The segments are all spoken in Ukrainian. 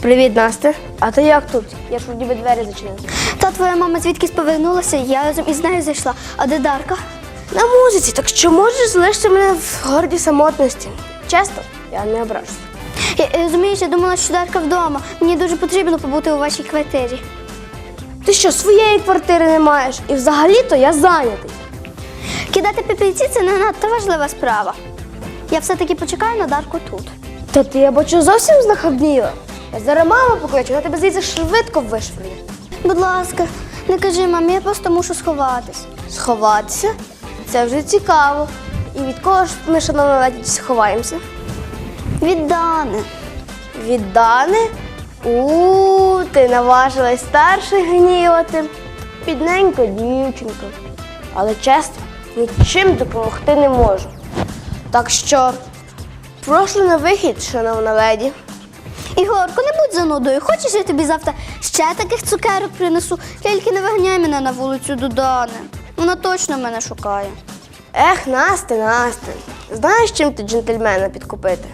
Привіт, Настя. А ти як тут? Я ж у ніби двері зачинив. Та твоя мама звідкись повернулася, я разом із нею зайшла. А де Дарка? На музиці, так що можеш залишити мене в гордій самотності? Чесно, я не ображуся. Я, я, розумієш, я думала, що Дарка вдома. Мені дуже потрібно побути у вашій квартирі. Ти що, своєї квартири не маєш? І взагалі-то я зайнятий. Кидати пепельці це не надто важлива справа. Я все-таки почекаю на Дарку тут. Та ти я бачу зовсім знахабніла. Я зараз маму покличу, вона тебе звідси швидко вишвирне. Будь ласка, не кажи мамі, я просто мушу сховатись. Сховатися? Це вже цікаво. І від кого ж ми, шановна леді, сховаємося? Від Дани. Від Дани? У, ти наважилась старших гнівати. Бідненька дівчинка. Але чесно, нічим допомогти не можу. Так що, прошу на вихід, шановна леді. Ігорко, не будь занудою. Хочеш, я тобі завтра ще таких цукерок принесу? Тільки не виганяй мене на вулицю до Дани. Вона точно мене шукає. Ех, Насте, Насте, знаєш, чим ти джентльмена підкупити?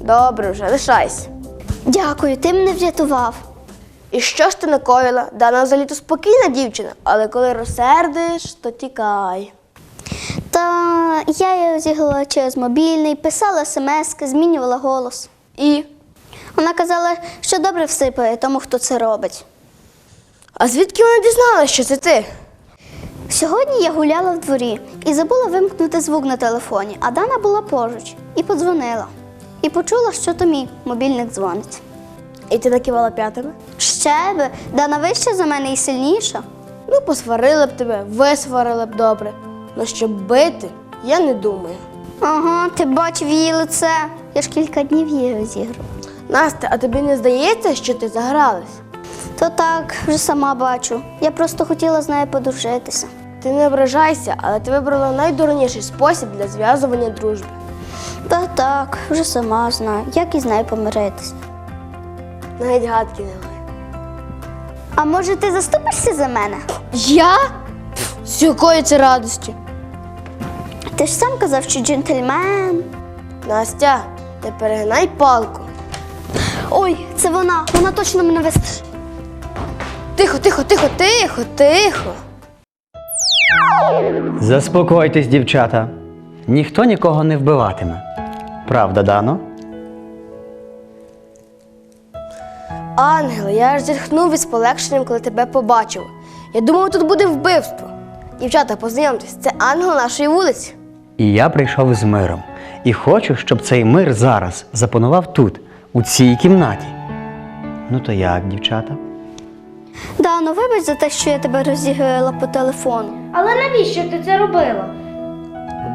Добре вже, лишайся. Дякую, ти мене врятував. І що ж ти накоїла? Дана взагалі-то спокійна дівчина, але коли розсердиш, то тікай. Та я її розіграла через мобільний, писала смски, змінювала голос. І? Вона казала, що добре всипає тому, хто це робить. А звідки вона дізналася, що це ти? Сьогодні я гуляла в дворі і забула вимкнути звук на телефоні, а Дана була поруч і подзвонила. І почула, що то мій мобільник дзвонить. І ти накивала п'ятами? Ще би, Дана вища за мене і сильніша. Ну, посварили б тебе, висварили б добре. Ну, щоб бити, я не думаю. Ага, ти бачив її лице. Я ж кілька днів її розігрувала. Настя, а тобі не здається, що ти загралась? То так, вже сама бачу. Я просто хотіла з нею подружитися. Ти не ображайся, але ти вибрала найдурніший спосіб для зв'язування дружби. Та так, вже сама знаю, як із нею помиритися. Навіть гадки немає. А може ти заступишся за мене? Я? З якої це радості? Ти ж сам казав, що джентльмен. Настя, не перегинай палку. Ой, це вона, вона точно мене вис... Тихо, тихо, тихо, тихо, тихо. Заспокойтесь, дівчата. Ніхто нікого не вбиватиме. Правда, Дано? Ангел, я аж зітхнув із полегшенням, коли тебе побачив. Я думав, тут буде вбивство. Дівчата, познайомтесь, це ангел нашої вулиці. І я прийшов з миром. І хочу, щоб цей мир зараз запанував тут, у цій кімнаті. Ну то як, дівчата? Дано, вибач за те, що я тебе розіграла по телефону. Але навіщо ти це робила?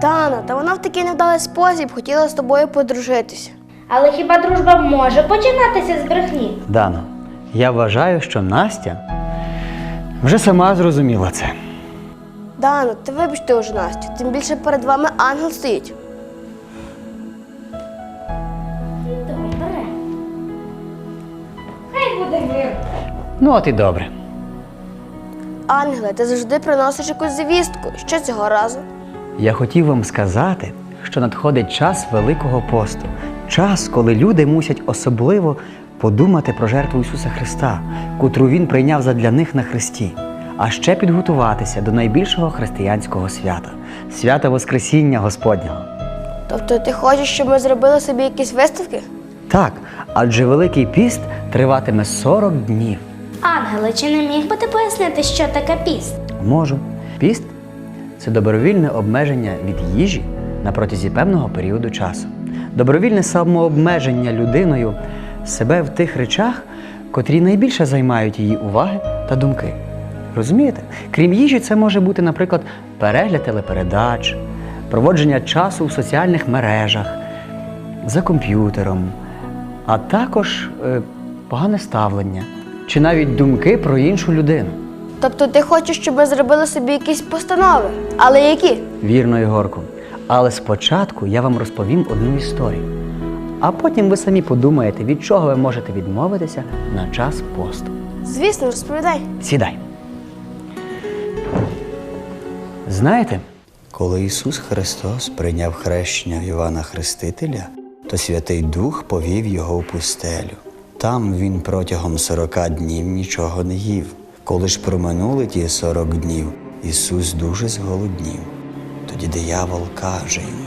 Дана, та вона в такий невдалий спосіб хотіла з тобою подружитися. Але хіба дружба може починатися з брехні? Дано, я вважаю, що Настя вже сама зрозуміла це. Дана, ти вибачте уже Настю, тим більше перед вами ангел стоїть. Добре. Хай буде мир. Ну, от і добре. Ангеле, ти завжди приносиш якусь звістку. Що цього разу? Я хотів вам сказати, що надходить час Великого посту, час, коли люди мусять особливо подумати про жертву Ісуса Христа, котру Він прийняв задля них на Христі, а ще підготуватися до найбільшого християнського свята свята Воскресіння Господнього. Тобто ти хочеш, щоб ми зробили собі якісь виставки? Так, адже Великий піст триватиме 40 днів. Ангеле, чи не міг би ти пояснити, що таке піст? Можу. Піст це добровільне обмеження від їжі на протязі певного періоду часу. Добровільне самообмеження людиною себе в тих речах, котрі найбільше займають її уваги та думки. Розумієте? Крім їжі, це може бути, наприклад, перегляд телепередач, проводження часу в соціальних мережах, за комп'ютером, а також е, погане ставлення чи навіть думки про іншу людину. Тобто ти хочеш, щоб ми зробили собі якісь постанови? Але які? Вірно, Ігорку. Але спочатку я вам розповім одну історію. А потім ви самі подумаєте, від чого ви можете відмовитися на час посту. Звісно, розповідай. Сідай. Знаєте, коли Ісус Христос прийняв хрещення Івана Хрестителя, то Святий Дух повів його в пустелю. Там він протягом сорока днів нічого не їв. Коли ж проминули ті сорок днів, Ісус дуже зголоднів. Тоді диявол каже йому: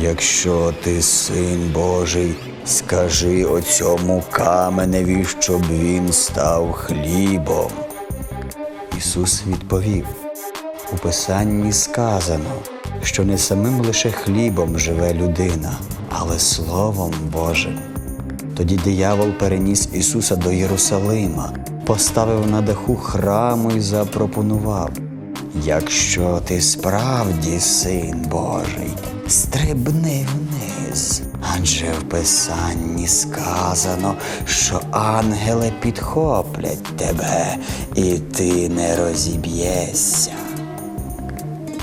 Якщо ти син Божий, скажи оцьому каменеві, щоб він став хлібом. Ісус відповів: у Писанні сказано, що не самим лише хлібом живе людина, але Словом Божим. Тоді диявол переніс Ісуса до Єрусалима, поставив на даху храму і запропонував: Якщо ти справді син Божий, стрибни вниз. Адже в Писанні сказано, що ангели підхоплять тебе, і ти не розіб'єшся.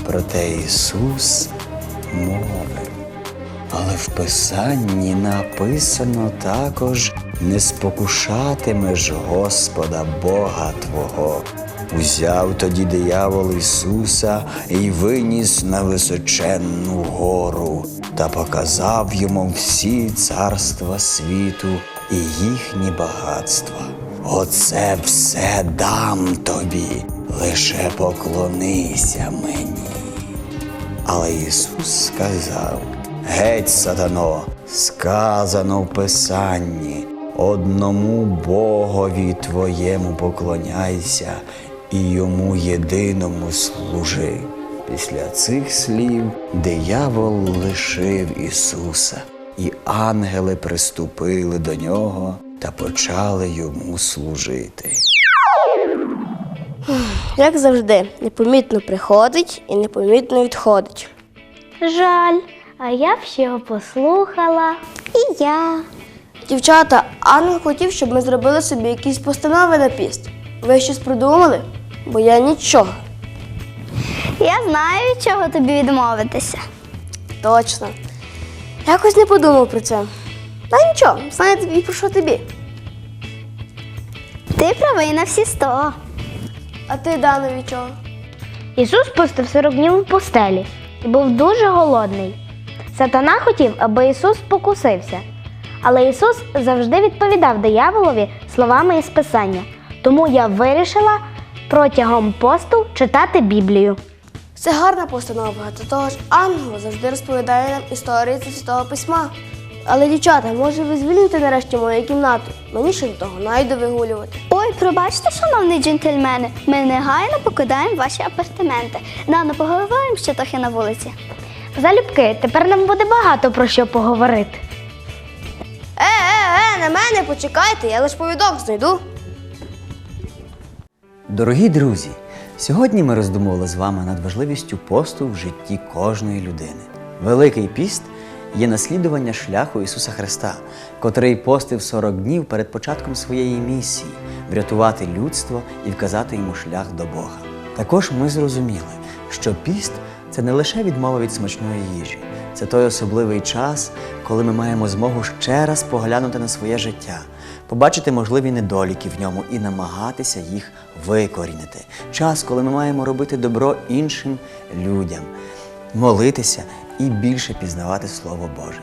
Проте Ісус мовив. Але в Писанні написано також не спокушатимеш Господа Бога Твого. Узяв тоді диявол Ісуса і виніс на височенну гору та показав йому всі царства світу і їхні багатства. Оце все дам тобі, лише поклонися мені. Але Ісус сказав: Геть, сатано, сказано в Писанні, одному Богові твоєму поклоняйся і йому єдиному служи. Після цих слів диявол лишив Ісуса, і ангели приступили до нього та почали йому служити. Як завжди, непомітно приходить і непомітно відходить. Жаль, а я б ще його послухала. І я. Дівчата, Ангел хотів, щоб ми зробили собі якісь постанови на піст. Ви щось придумали? Бо я нічого. Я знаю, від чого тобі відмовитися. Точно. Якось не подумав про це. Та нічого, знаєте, і про що тобі? Ти правий на всі сто. А ти, Дано, від чого? Ісус постив 40 днів у постелі і був дуже голодний. Сатана хотів, аби Ісус покусився. Але Ісус завжди відповідав дияволові словами із Писання. Тому я вирішила протягом посту читати Біблію. Це гарна постанова, до того ж ангел завжди розповідає нам історії зі святого письма. Але, дівчата, може ви звільните нарешті мою кімнату? Мені ще до того найду вигулювати. Ой, пробачте, шановні джентльмени, ми негайно покидаємо ваші апартаменти. Дано поговоримо ще трохи на вулиці. Залюбки, тепер нам буде багато про що поговорити. Е, е, е, на мене почекайте, я лиш повідок знайду. Дорогі друзі, сьогодні ми роздумували з вами над важливістю посту в житті кожної людини. Великий піст є наслідування шляху Ісуса Христа, котрий постив 40 днів перед початком своєї місії врятувати людство і вказати йому шлях до Бога. Також ми зрозуміли, що піст це не лише відмова від смачної їжі, це той особливий час, коли ми маємо змогу ще раз поглянути на своє життя, побачити можливі недоліки в ньому і намагатися їх викорінити. Час, коли ми маємо робити добро іншим людям, молитися і більше пізнавати Слово Боже.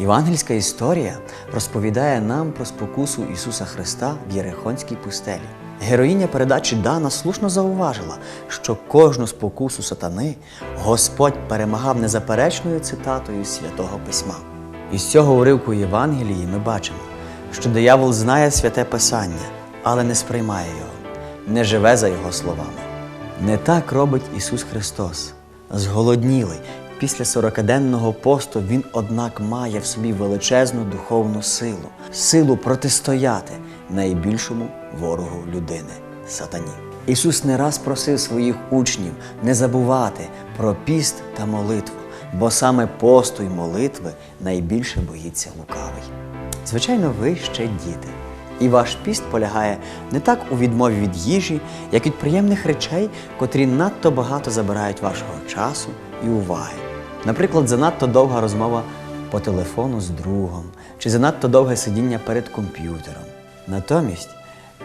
Євангельська історія розповідає нам про спокусу Ісуса Христа в Єрихонській пустелі. Героїня передачі Дана слушно зауважила, що кожну спокусу сатани Господь перемагав незаперечною цитатою Святого Письма. Із цього уривку Євангелії ми бачимо, що диявол знає святе Писання, але не сприймає його, не живе за його словами. Не так робить Ісус Христос. Зголоднілий після сорокаденного посту Він, однак, має в собі величезну духовну силу, силу протистояти найбільшому ворогу людини сатані. Ісус не раз просив своїх учнів не забувати про піст та молитву, бо саме посту й молитви найбільше боїться лукавий. Звичайно, ви ще діти. І ваш піст полягає не так у відмові від їжі, як від приємних речей, котрі надто багато забирають вашого часу і уваги. Наприклад, занадто довга розмова по телефону з другом чи занадто довге сидіння перед комп'ютером. Натомість,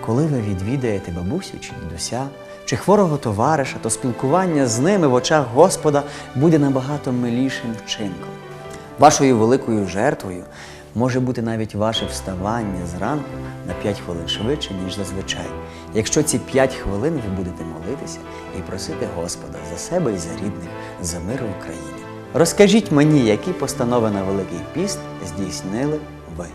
коли ви відвідаєте бабусю чи дідуся, чи хворого товариша, то спілкування з ними в очах Господа буде набагато милішим вчинком. Вашою великою жертвою Може бути навіть ваше вставання зранку на 5 хвилин швидше, ніж зазвичай. Якщо ці 5 хвилин ви будете молитися і просити Господа за себе і за рідних, за мир в Україні. Розкажіть мені, які постанови на Великий піст здійснили ви.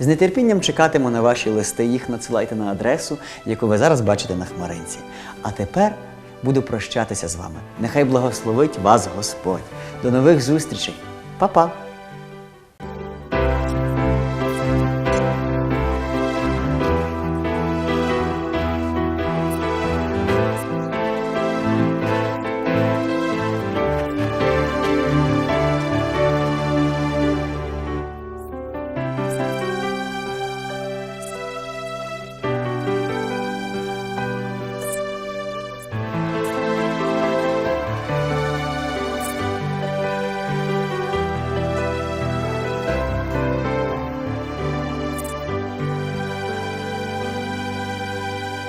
З нетерпінням чекатиму на ваші листи, їх надсилайте на адресу, яку ви зараз бачите на хмаринці. А тепер буду прощатися з вами. Нехай благословить вас Господь. До нових зустрічей. Па-па!